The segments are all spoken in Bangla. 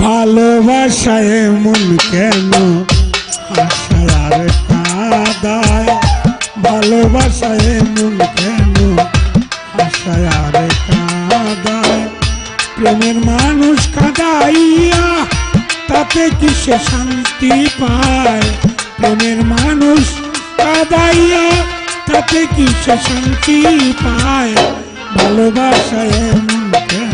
ভালোবাসায় মন কেন? আশায় আর কাদায়। ভালোবাসায় মন কেন? আশায় আর কাদায়। প্রেমের মানুষ কাদাইয়া, তাতে কিসে শান্তি পায়? প্রেমের মানুষ কাদাইয়া, তাতে কিসে শান্তি পায়? ভালোবাসায় মন কেন?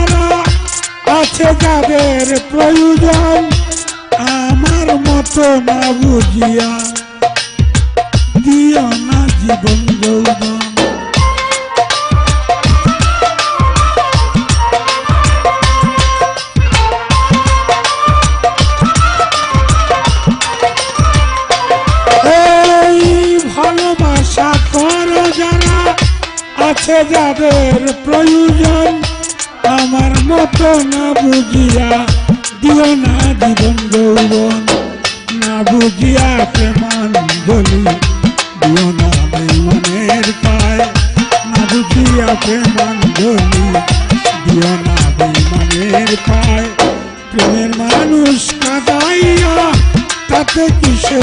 যারা আছে যাদের প্রয়োজন, আমার মতো না বুঝিয়া দিও না জীবন যৌবন। আছে যাদের প্রয়োজন। মতো না বুঝিয়া দিও না জীবন যৌবন না বুঝিয়া প্রেমাঞ্জলি দিও না বেমনের পায়। না বুঝিয়া প্রেমাঞ্জলি দিও না বেমনের পায়। প্রেমের মানুষ কাদাইয়া তাতে কিসে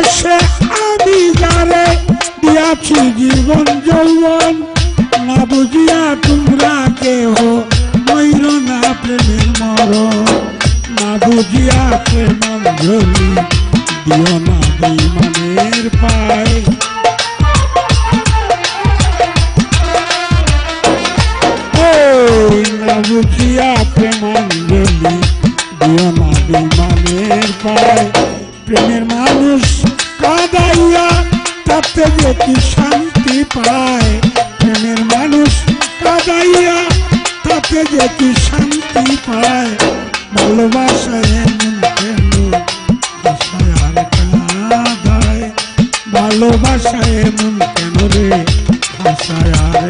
ভালোবেসে আমি যারে দিয়াছি জীবন যৌবন। না বুঝিয়া তোমরা কেহ ময়ূর না প্রেমের মরণ। না বুঝিয়া প্রেমাঞ্জলি দিও না বেইমানের পায়। না বুঝিয়া প্রেমাঞ্জলি দিও না বেইমানের পায়। প্রেমের মানুষ তাতে যে কি শান্তি পায়, প্রেমের মানুষ কাদাইয়া, তাতে যে কি শান্তি পায় ভালোবাসায় ভালোবাসায় এমন কেন রে? আশায়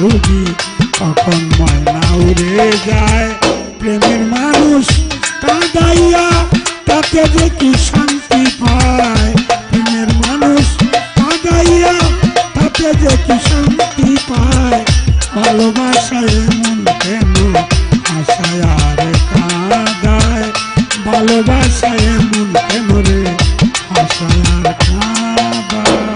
রুগী কখন ময়না উড়ে যায়। প্রেমের মানুষ কাঁদাইয়া তাতে যে কি শান্তি পায়। প্রেমের মানুষ কাঁদাইয়া তাতে যে কি শান্তি পায়। ভালোবাসায় এমন কেন আশায় আর কাঁদায়? ভালোবাসায় এমন কেন রে আশায় আর কাঁদায়?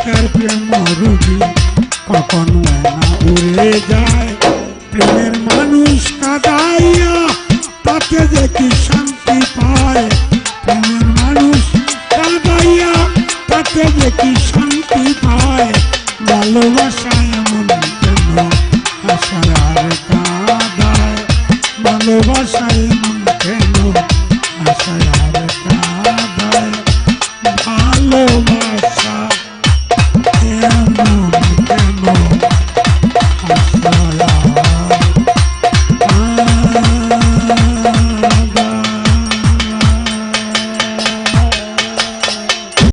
একার প্রেম রুগী কখনো না উড়ে যায়। প্রেমের মানুষ কাদাইয়া, তাতে দেখি শান্তি পায়? প্রেমের মানুষ কাদাইয়া, তাতে দেখি শান্তি